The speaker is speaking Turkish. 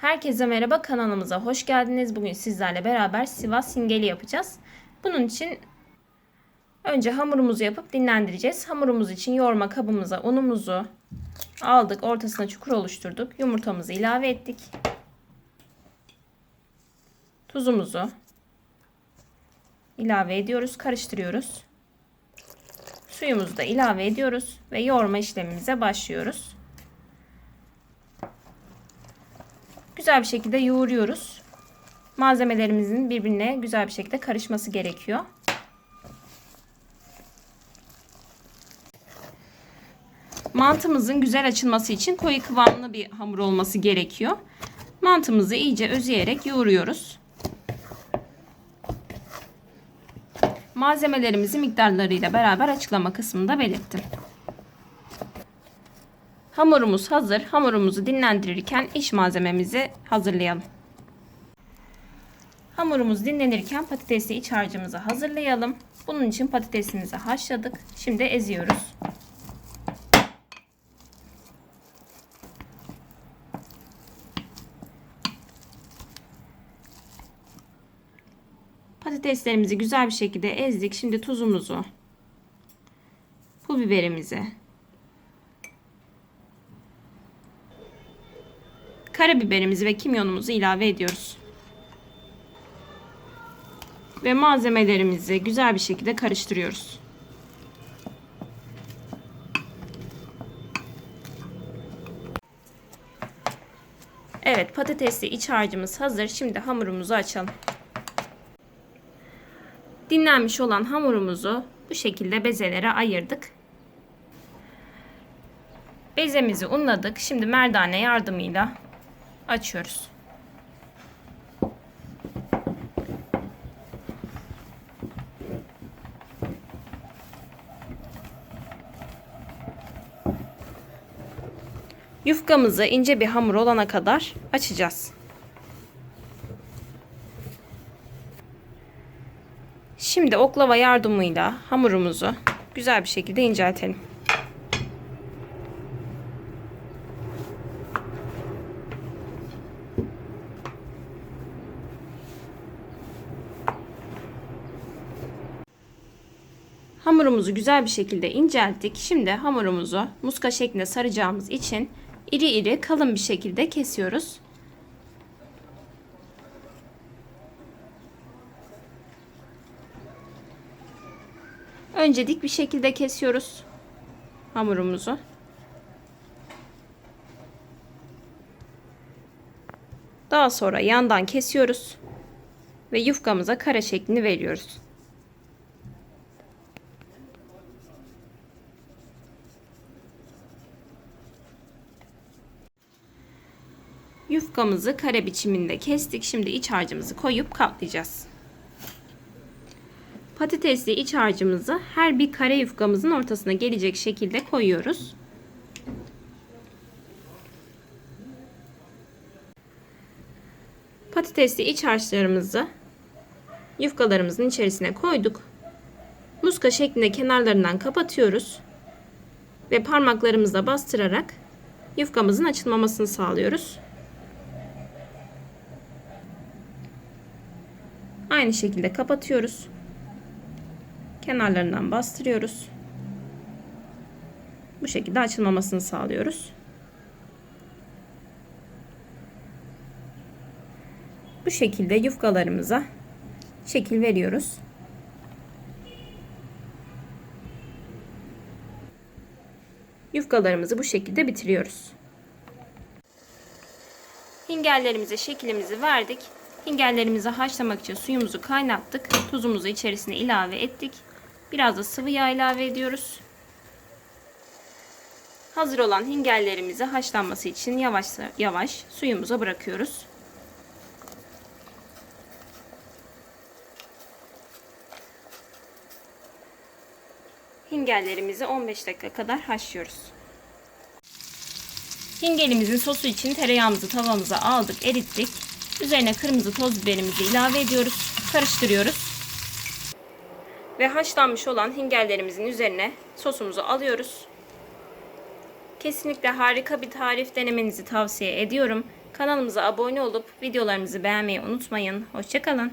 Herkese merhaba kanalımıza hoş geldiniz. Bugün sizlerle beraber Sivas hingeli yapacağız. Bunun için önce hamurumuzu yapıp dinlendireceğiz. Hamurumuz için yoğurma kabımıza unumuzu aldık. Ortasına çukur oluşturduk. Yumurtamızı ilave ettik. Tuzumuzu ilave ediyoruz. Karıştırıyoruz. Suyumuzu da ilave ediyoruz ve yoğurma işlemimize başlıyoruz. Güzel bir şekilde yoğuruyoruz. Malzemelerimizin birbirine güzel bir şekilde karışması gerekiyor. Mantımızın güzel açılması için koyu kıvamlı bir hamur olması gerekiyor. Mantımızı iyice özeyerek yoğuruyoruz. Malzemelerimizi miktarlarıyla beraber açıklama kısmında belirttim. Hamurumuz hazır. Hamurumuzu dinlendirirken iç malzememizi hazırlayalım. Hamurumuz dinlenirken patatesli iç harcımızı hazırlayalım. Bunun için patatesimizi haşladık. Şimdi eziyoruz. Patateslerimizi güzel bir şekilde ezdik. Şimdi tuzumuzu, pul biberimizi, karabiberimizi ve kimyonumuzu ilave ediyoruz. Ve malzemelerimizi güzel bir şekilde karıştırıyoruz. Evet patatesli iç harcımız hazır. Şimdi hamurumuzu açalım. Dinlenmiş olan hamurumuzu bu şekilde bezelere ayırdık. Bezemizi unladık. Şimdi merdane yardımıyla açıyoruz. Yufkamızı ince bir hamur olana kadar açacağız. Şimdi oklava yardımıyla hamurumuzu güzel bir şekilde inceltelim. Hamurumuzu güzel bir şekilde incelttik. Şimdi hamurumuzu muska şeklinde saracağımız için iri iri kalın bir şekilde kesiyoruz. Önce dik bir şekilde kesiyoruz hamurumuzu. Daha sonra yandan kesiyoruz ve yufkamıza kare şeklini veriyoruz. Yufkamızı kare biçiminde kestik. Şimdi iç harcımızı koyup katlayacağız. Patatesli iç harcımızı her bir kare yufkamızın ortasına gelecek şekilde koyuyoruz. Patatesli iç harçlarımızı yufkalarımızın içerisine koyduk. Muska şeklinde kenarlarından kapatıyoruz. Ve parmaklarımızla bastırarak yufkamızın açılmamasını sağlıyoruz. Aynı şekilde kapatıyoruz kenarlarından bastırıyoruz. Bu şekilde açılmamasını sağlıyoruz. Bu şekilde yufkalarımıza şekil veriyoruz. Yufkalarımızı bu şekilde bitiriyoruz. Hingerlerimize şeklimizi verdik. Hingerlerimizi haşlamak için suyumuzu kaynattık. Tuzumuzu içerisine ilave ettik. Biraz da sıvı yağ ilave ediyoruz. Hazır olan hingerlerimizi haşlanması için yavaş yavaş suyumuza bırakıyoruz. Hingerlerimizi 15 dakika kadar haşlıyoruz. Hingelimizin sosu için tereyağımızı tavamıza aldık, erittik. Üzerine kırmızı toz biberimizi ilave ediyoruz. Karıştırıyoruz ve haşlanmış olan hingerlerimizin üzerine sosumuzu alıyoruz. Kesinlikle harika bir tarif denemenizi tavsiye ediyorum. Kanalımıza abone olup videolarımızı beğenmeyi unutmayın. Hoşçakalın.